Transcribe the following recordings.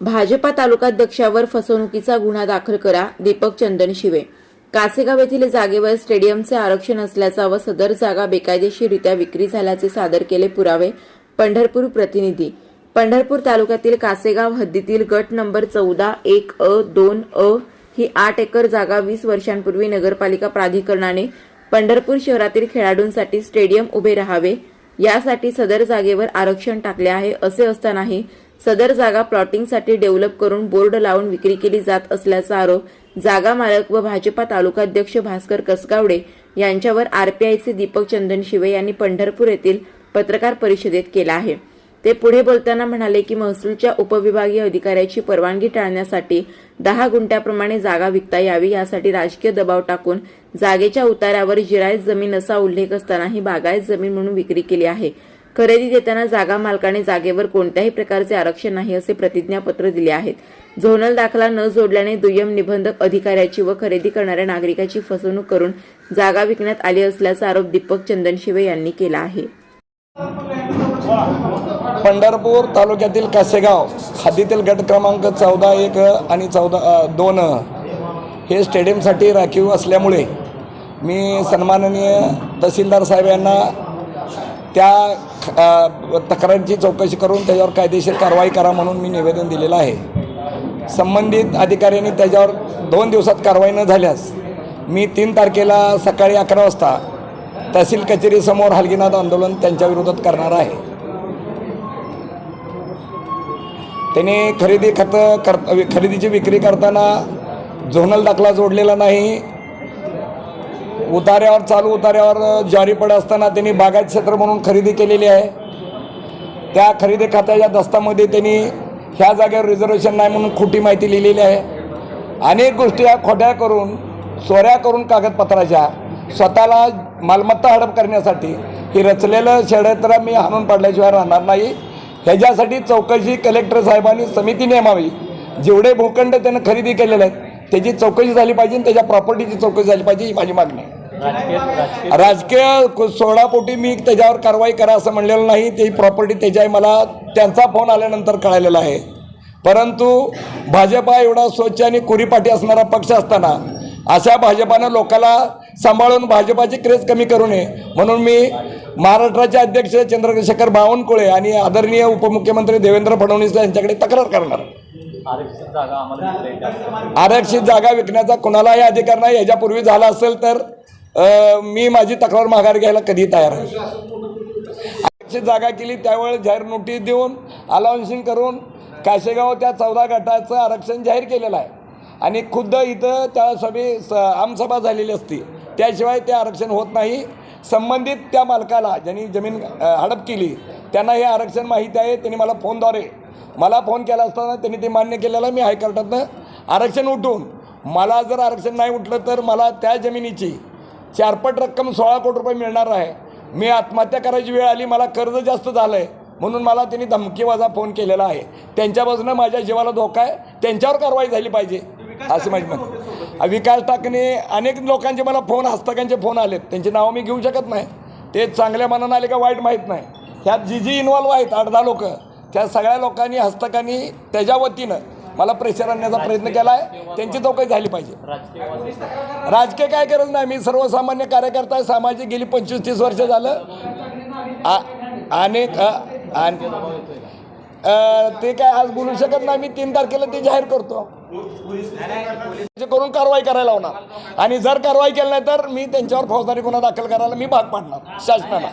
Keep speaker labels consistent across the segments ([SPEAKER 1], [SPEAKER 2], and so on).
[SPEAKER 1] भाजपा तालुकाध्यक्षावर फसवणुकीचा गुन्हा दाखल करा दीपक चंदन शिवे. कासेगाव येथील जागेवर स्टेडियमचे आरक्षण असल्याचा व सदर जागा बेकायदेशीररित्या विक्री झाल्याचे सादर केले पुरावे पंढरपूर प्रतिनिधी. पंढरपूर तालुक्यातील कासेगाव हद्दीतील गट नंबर चौदा एक अ दोन अ ही आठ एकर जागा वीस वर्षांपूर्वी नगरपालिका प्राधिकरणाने पंढरपूर शहरातील खेळाडूंसाठी स्टेडियम उभे राहावे यासाठी सदर जागेवर आरक्षण टाकले आहे असे असतानाही सदर जागा प्लॉटिंगसाठी डेव्हलप करून बोर्ड लावून विक्री केली जात असल्याचा आरोप जागा मालक व भाजपा तालुकाध्यक्ष भास्कर कसगावडे यांच्यावर आरपीआयचे दीपक चंदन शिवे यांनी पंढरपूर येथील पत्रकार परिषदेत केला आहे. ते पुढे बोलताना म्हणाले की महसूलच्या उपविभागीय अधिकाऱ्याची परवानगी टाळण्यासाठी दहा गुंठ्याप्रमाणे जागा विकता यावी यासाठी राजकीय दबाव टाकून जागेच्या उतार्यावर जिरायत जमीन असा उल्लेख असताना ही बागायत जमीन म्हणून विक्री केली आहे. खरेदी देताना जागा मालकाने जागेवर कोणत्याही प्रकारचे आरक्षण नाही असे प्रतिज्ञापत्र दिले आहेत. झोनल दाखला न जोडल्याने दुय्यम निबंधक अधिकाऱ्याची व खरेदी करणाऱ्या नागरिकाची फसवणूक करून जागा विकण्यात आली असल्याचा आरोप दीपक चंदनशिवे यांनी केला आहे.
[SPEAKER 2] पंढरपूर तालुक्यातील कासेगाव हद्दीतील गट क्रमांक चौदा एक आणि चौदा दोन हे स्टेडियमसाठी राखीव असल्यामुळे मी सन्माननीय तहसीलदार साहेब यांना त्या तक्रारीची चौकशी करून त्याच्यावर कायदेशीर कारवाई करा म्हणून मी निवेदन दिलेलं आहे. संबंधित अधिकाऱ्यांनी त्याच्यावर दोन दिवसात कारवाई न झाल्यास मी तीन तारखेला सकाळी अकरा वाजता तहसील कचेरीसमोर हलगीनाथ आंदोलन त्यांच्या विरोधात करणार आहे. त्यांनी खरेदी खतं कर खरेदीची विक्री करताना झोनल दाखला जोडलेला नाही. उतार्यावर चालू उतार्यावर ज्वारी पड असताना त्यांनी बागायत क्षेत्र म्हणून खरेदी केलेली आहे. त्या खरेदी खात्याच्या दस्तामध्ये त्यांनी ह्या जागेवर रिझर्वेशन नाही म्हणून खोटी माहिती लिहिलेली आहे. अनेक गोष्टी ह्या खोट्या करून चोऱ्या करून कागदपत्राच्या स्वतःला मालमत्ता हडप करण्यासाठी हे रचलेलं षडयंत्र मी हाणून पाडल्याशिवाय राहणार नाही. ह्याच्यासाठी चौकशी कलेक्टर साहेबांनी समिती नेमावी. जेवढे भूखंड त्यानं खरेदी केलेले आहेत त्याची चौकशी झाली पाहिजे त्याच्या प्रॉपर्टीची चौकशी झाली पाहिजे ही माझी मागणी आहे.
[SPEAKER 3] राजकीय राजकीय
[SPEAKER 2] सोळापोटी मी त्याच्यावर कारवाई करा असं म्हणलेलं नाही. ती प्रॉपर्टी त्याची आहे मला त्यांचा फोन आल्यानंतर कळालेला आहे. परंतु भाजपा एवढा स्वच्छ आणि कुरीपाठी असणारा पक्ष असताना अशा भाजपानं लोकाला सांभाळून भाजपाची क्रेज कमी करू नये. म्हणून मी महाराष्ट्राचे अध्यक्ष चंद्रशेखर बावनकुळे आणि आदरणीय उपमुख्यमंत्री देवेंद्र फडणवीस यांच्याकडे तक्रार करणार.
[SPEAKER 3] आरक्षित जागा
[SPEAKER 2] विकण्याचा कोणालाही अधिकार नाही. याच्यापूर्वी झाला असेल तर मी माझी तक्रार माघार घ्यायला कधी तयार आहे आरक्षित जागा केली त्यावेळेस जाहीर नोटीस देऊन अलाउन्सिंग करून काशेगाव त्या चौदा गटाचं आरक्षण जाहीर केलेलं आहे. आणि खुद्द इथं त्या सभे स आमसभा झालेली असती. त्याशिवाय ते आरक्षण होत नाही. संबंधित त्या मालकाला ज्यांनी जमीन हडप केली त्यांना हे आरक्षण माहिती आहे. त्यांनी मला फोनद्वारे मला फोन केला असताना त्यांनी ते मान्य केलेलं. मी हायकोर्टातनं आरक्षण उठवून मला जर आरक्षण नाही उठलं तर मला त्या जमिनीची चारपट रक्कम सोळा कोटी रुपये मिळणार आहे. मी आत्महत्या करायची वेळ आली मला कर्ज जास्त झालं आहे म्हणून मला त्यांनी धमकीवाजा फोन केलेला आहे. त्यांच्यापासून माझ्या जीवाला धोका आहे. त्यांच्यावर कारवाई झाली पाहिजे असं माझी मत विकास टाकणे अनेक लोकांचे मला फोन हस्तकांचे फोन आलेत. त्यांची नावं मी घेऊ शकत नाही. ते चांगल्या मनानं आले का वाईट माहीत नाही. ह्यात जी जी इन्व्हॉल्व आहेत आठ दहा लोकं त्या सगळ्या लोकांनी हस्तकांनी त्याच्या वतीनं मला प्रेशर आणण्याचा प्रयत्न केला आहे त्यांची चौकशी झाली पाहिजे.
[SPEAKER 3] राजकीय
[SPEAKER 2] काय गरज नाही. मी सर्वसामान्य कार्यकर्ता आहे. सामाजिक गेली पंचवीस तीस वर्ष झालं. आ- अनेक ते काय आज बोलू शकत नाही. मी तीन तारखेला ते जाहीर करतो. करून कारवाई करायला होणार आणि जर कारवाई केली नाही तर मी त्यांच्यावर फौजदारी गुन्हा दाखल करायला मी भाग पाडणार. शासनाला.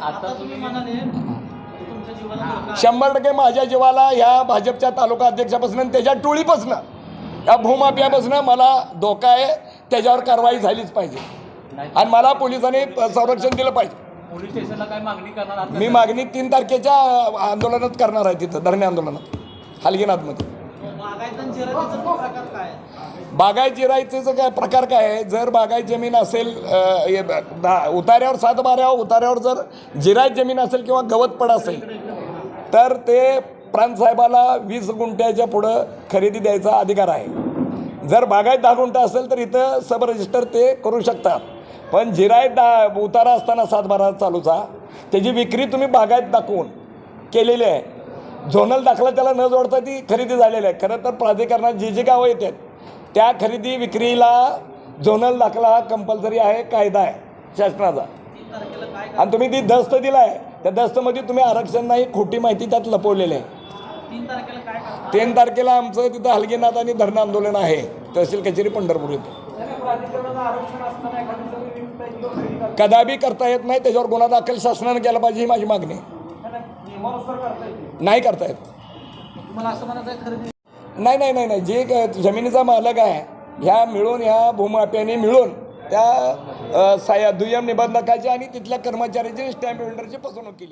[SPEAKER 2] शंभर टक्के माझ्या जीवाला ह्या भाजपच्या तालुका अध्यक्षापासून त्याच्या टोळीपासून या भूमाफियापासून मला धोका आहे. त्याच्यावर कारवाई झालीच पाहिजे. आणि मला पोलिसांनी संरक्षण दिलं पाहिजे.
[SPEAKER 3] पोलीस स्टेशनला काय मागणी करणार आहात?
[SPEAKER 2] मी मागणी तीन तारखेच्या आंदोलनात करणार आहे तिथं धरणे आंदोलनात. हलगीनाथमध्ये. बागायत जिरायचं काय प्रकार काय आहे? जर बागायत जमीन असेल उतार्यावर सात बाऱ्यावर उतार्यावर जर जिरायत जमीन असेल किंवा गवत पड असेल तर ते प्रांतसाहेबाला वीस गुंठ्याच्या पुढं खरेदी द्यायचा अधिकार आहे. जर बागायत दहा गुंठा असेल तर इथं सब रजिस्टर ते करू शकतात. पण जिरायत दा उतारा असताना सात बारा चालूचा. त्याची विक्री तुम्ही बागायत दाखवून केलेली आहे. झोनल दाखला त्याला न जोडता ती खरेदी झालेली आहे. खरं तर प्राधिकरणात जी जी गावं येतात त्या खरेदी विक्रीला झोनल दाखला हा कंपल्सरी आहे कायदा आहे शासनाचा. आणि तुम्ही ती दस्त दिला आहे त्या दस्तमध्ये तुम्ही आरक्षण नाही खोटी माहिती त्यात लपवलेली आहे.
[SPEAKER 3] तीन तारखेला
[SPEAKER 2] आमचं तिथं हलगीनाथ आणि धरणं आंदोलन आहे. तहसील कचेरी पंढरपूर इथं कदाबी करता येत नाही त्याच्यावर गुन्हा दाखल शासनानं केला पाहिजे ही माझी मागणी. नाही करता येत.
[SPEAKER 3] तुम्हाला असं म्हणायचं आहे खरेदी
[SPEAKER 2] नाही? नाही नाही नाही जे जमिनीचा मालक आहे ह्या मिळून ह्या भूमाफ्याने मिळून त्या साया दुय्यम निबंधकाची आणि तिथल्या कर्मचाऱ्याची स्टॅम्प वेंडरची फसवणूक केली